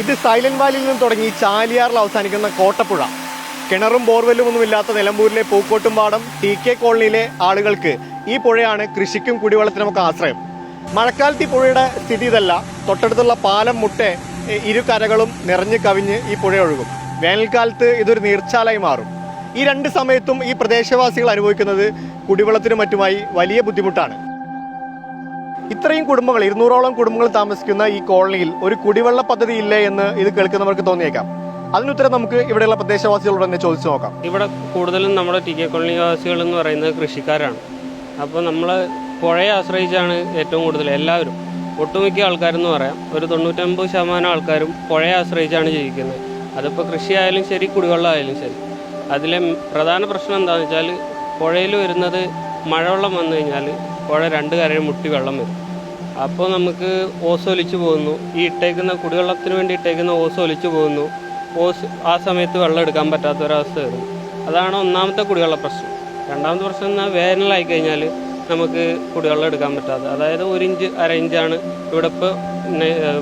ഇത് സൈലന്റ് വാലിയിൽ നിന്ന് തുടങ്ങി ചാലിയാറിൽ അവസാനിക്കുന്ന കോട്ടപ്പുഴ. കിണറും ബോർവെല്ലും ഒന്നുമില്ലാത്ത നിലമ്പൂരിലെ പൂക്കോട്ടുംപാടം ടി കെ കോളനിയിലെ ആളുകൾക്ക് ഈ പുഴയാണ് കൃഷിക്കും കുടിവെള്ളത്തിനുമൊക്കെ ആശ്രയം. മഴക്കാലത്ത് പുഴയുടെ സ്ഥിതി ഇതല്ല. തൊട്ടടുത്തുള്ള പാലം മുട്ടെ ഇരു കരകളും നിറഞ്ഞു കവിഞ്ഞ് ഈ പുഴ ഒഴുകും. വേനൽക്കാലത്ത് ഇതൊരു നീർച്ചാലായി മാറും. ഈ രണ്ട് സമയത്തും ഈ പ്രദേശവാസികൾ അനുഭവിക്കുന്നത് കുടിവെള്ളത്തിനും മറ്റുമായി വലിയ ബുദ്ധിമുട്ടാണ്. ഇത്രയും കുടുംബങ്ങൾ ഇരുന്നൂറോളം കുടുംബങ്ങൾ താമസിക്കുന്ന ഈ കോളനിയിൽ ഒരു കുടിവെള്ള പദ്ധതി ഇല്ലേ എന്ന് ഇത് കേൾക്കുന്നവർക്ക് തോന്നിയേക്കാം. അതിനുത്തരം നമുക്ക് ഇവിടെയുള്ള പ്രദേശവാസികളോട് തന്നെ ചോദിച്ചു നോക്കാം. ഇവിടെ കൂടുതലും നമ്മുടെ ടി കെ കോളനി വാസികൾ എന്ന് പറയുന്നത് കൃഷിക്കാരാണ്. അപ്പോൾ നമ്മൾ പുഴയെ ആശ്രയിച്ചാണ് ഏറ്റവും കൂടുതൽ എല്ലാവരും. ഒട്ടുമിക്ക ആൾക്കാരെന്ന് പറയാം. ഒരു തൊണ്ണൂറ്റമ്പത് ശതമാനം ആൾക്കാരും പുഴയെ ആശ്രയിച്ചാണ് ജീവിക്കുന്നത്. അതിപ്പോൾ കൃഷിയായാലും ശരി കുടിവെള്ളമായാലും ശരി. അതിലെ പ്രധാന പ്രശ്നം എന്താണെന്ന് വെച്ചാൽ പുഴയിൽ വരുന്നത് മഴവെള്ളം വന്നു കഴിഞ്ഞാൽ പുഴ രണ്ട് കരയിൽ മുട്ടി വെള്ളം വരും. അപ്പോൾ നമുക്ക് ഓസ് ഒലിച്ചു പോകുന്നു. ഈ ഇട്ടേക്കുന്ന കുടിവെള്ളത്തിന് വേണ്ടി ഇട്ടേക്കുന്ന ഓസ് ഒലിച്ചു പോകുന്നു. ഓസ് ആ സമയത്ത് വെള്ളം എടുക്കാൻ പറ്റാത്ത ഒരവസ്ഥ വരും. അതാണ് ഒന്നാമത്തെ കുടിവെള്ള പ്രശ്നം. രണ്ടാമത്തെ പ്രശ്നം എന്നാൽ വേനലായി കഴിഞ്ഞാൽ നമുക്ക് കുടിവെള്ളം എടുക്കാൻ പറ്റാതെ അതായത് ഒരു ഇഞ്ച് അര ഇഞ്ചാണ് ഇവിടെ ഇപ്പോൾ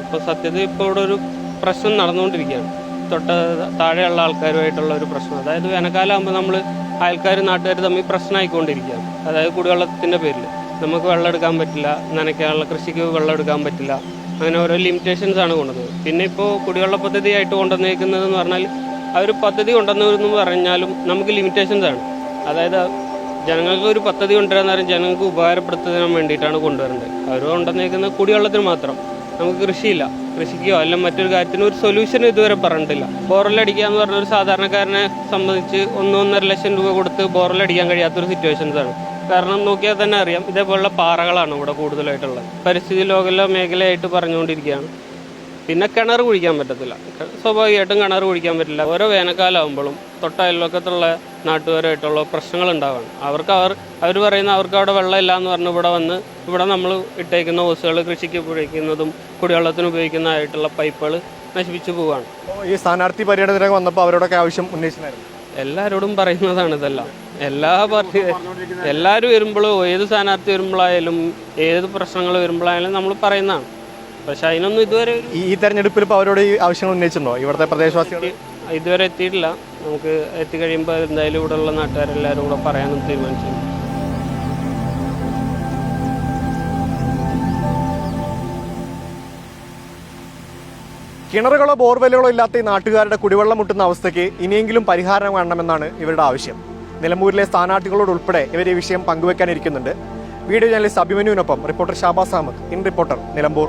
ഇപ്പോൾ സത്യത്തിൽ ഇപ്പോൾ ഇവിടെ ഒരു പ്രശ്നം നടന്നുകൊണ്ടിരിക്കുകയാണ്. തൊട്ട് താഴെയുള്ള ആൾക്കാരുമായിട്ടുള്ള ഒരു പ്രശ്നം. അതായത് വേനൽക്കാലം ആകുമ്പോൾ നമ്മൾ അയൽക്കാർ നാട്ടുകാർ തമ്മിൽ പ്രശ്നമായിക്കൊണ്ടിരിക്കുകയാണ്. അതായത് കുടിവെള്ളത്തിന്റെ പേരിൽ. നമുക്ക് വെള്ളം എടുക്കാൻ പറ്റില്ല നനയ്ക്കാനുള്ള കൃഷിക്ക് വെള്ളം എടുക്കാൻ പറ്റില്ല. അങ്ങനെ ഓരോ ലിമിറ്റേഷൻസ് ആണ് കൊണ്ടുവന്നത്. പിന്നെ ഇപ്പോൾ കുടിവെള്ള പദ്ധതിയായിട്ട് കൊണ്ടുവന്നേക്കുന്നത് എന്ന് പറഞ്ഞാൽ ആ ഒരു പദ്ധതി കൊണ്ടുവന്നതെന്ന് പറഞ്ഞാലും നമുക്ക് ലിമിറ്റേഷൻസ് ആണ്. അതായത് ജനങ്ങൾക്ക് ഒരു പദ്ധതി കൊണ്ടുവരാൻ നേരം ജനങ്ങൾക്ക് ഉപകാരപ്പെടുത്തുന്നതിന് വേണ്ടിയിട്ടാണ് കൊണ്ടുവരേണ്ടത് അവർ കൊണ്ടുവന്നേക്കുന്നത് കുടിവെള്ളത്തിന് മാത്രം. നമുക്ക് കൃഷിയില്ല. കൃഷിക്കോ അല്ല മറ്റൊരു കാര്യത്തിനും ഒരു സൊല്യൂഷൻ ഇതുവരെ പറഞ്ഞിട്ടില്ല. ബോർവെൽ അടിക്കുക എന്ന് പറഞ്ഞ ഒരു സാധാരണക്കാരനെ സംബന്ധിച്ച് ഒന്നൊന്നര ലക്ഷം രൂപ കൊടുത്ത് ബോർവെൽ അടിക്കാൻ കഴിയാത്തൊരു സിറ്റുവേഷൻസ് ആണ്. കാരണം നോക്കിയാൽ തന്നെ അറിയാം. ഇതേപോലുള്ള പാറകളാണ് ഇവിടെ കൂടുതലായിട്ടുള്ളത്. പരിസ്ഥിതി ലോകല മേഖലയായിട്ട് പറഞ്ഞുകൊണ്ടിരിക്കുകയാണ്. പിന്നെ കിണർ കുഴിക്കാൻ പറ്റത്തില്ല. സ്വാഭാവികമായിട്ടും കിണർ കുഴിക്കാൻ പറ്റില്ല. ഓരോ വേനൽക്കാലാവുമ്പോഴും തൊട്ട അയൽവക്കത്തുള്ള നാട്ടുകാരായിട്ടുള്ള പ്രശ്നങ്ങൾ ഉണ്ടാവാണ്. അവർക്ക് അവർ അവർ പറയുന്ന അവർക്ക് അവിടെ വെള്ളമില്ല എന്ന് പറഞ്ഞ് ഇവിടെ വന്ന് ഇവിടെ നമ്മൾ ഇട്ടേക്കുന്ന ഓസുകൾ കൃഷിക്ക് ഉപയോഗിക്കുന്നതും കുടിവെള്ളത്തിന് ഉപയോഗിക്കുന്നതായിട്ടുള്ള പൈപ്പുകൾ നശിപ്പിച്ചു പോവുകയാണ്. ഈ സ്ഥാനാർത്ഥി പര്യടനത്തിനൊക്കെ വന്നപ്പോൾ അവരോടൊക്കെ ആവശ്യം ഉന്നയിച്ചിട്ടുണ്ടായിരുന്നു. എല്ലാവരോടും പറയുന്നതാണ് ഇതെല്ലാം എല്ലാ പാർട്ടി എല്ലാവരും വരുമ്പോഴും ഏത് സ്ഥാനാർത്ഥി വരുമ്പോഴായാലും ഏത് പ്രശ്നങ്ങൾ വരുമ്പോഴായാലും നമ്മൾ പറയുന്നതാണ്. പക്ഷെ അതിനൊന്നും ഇതുവരെ ഒരു ഈ തെരഞ്ഞെടുപ്പിൽ ഇപ്പോൾ അവരോട് ഈ ആവശ്യങ്ങൾ ഉന്നയിച്ചിട്ടുണ്ടോ? ഇവിടുത്തെ പ്രദേശവാസികൾ ഇതുവരെ എത്തിയിട്ടില്ല. നമുക്ക് എത്തിക്കഴിയുമ്പോൾ എന്തായാലും ഇവിടെയുള്ള നാട്ടുകാരെല്ലാവരും കൂടെ പറയാനും തീരുമാനിച്ചു കിണറുകളോ ബോർവെല്ലുകളോ ഇല്ലാത്ത ഈ നാട്ടുകാരുടെ കുടിവെള്ളം മുട്ടുന്ന അവസ്ഥയ്ക്ക് ഇനിയെങ്കിലും പരിഹാരം കാണണമെന്നാണ് ഇവരുടെ ആവശ്യം. നിലമ്പൂരിലെ സ്ഥാനാർത്ഥികളോട് ഉൾപ്പെടെ ഇവർ ഈ വിഷയം പങ്കുവെക്കാനിരിക്കുന്നുണ്ട്. Video journalist അഭിമന്യുവിനൊപ്പം reporter Shabaz Ahammed. In reporter Nilambur.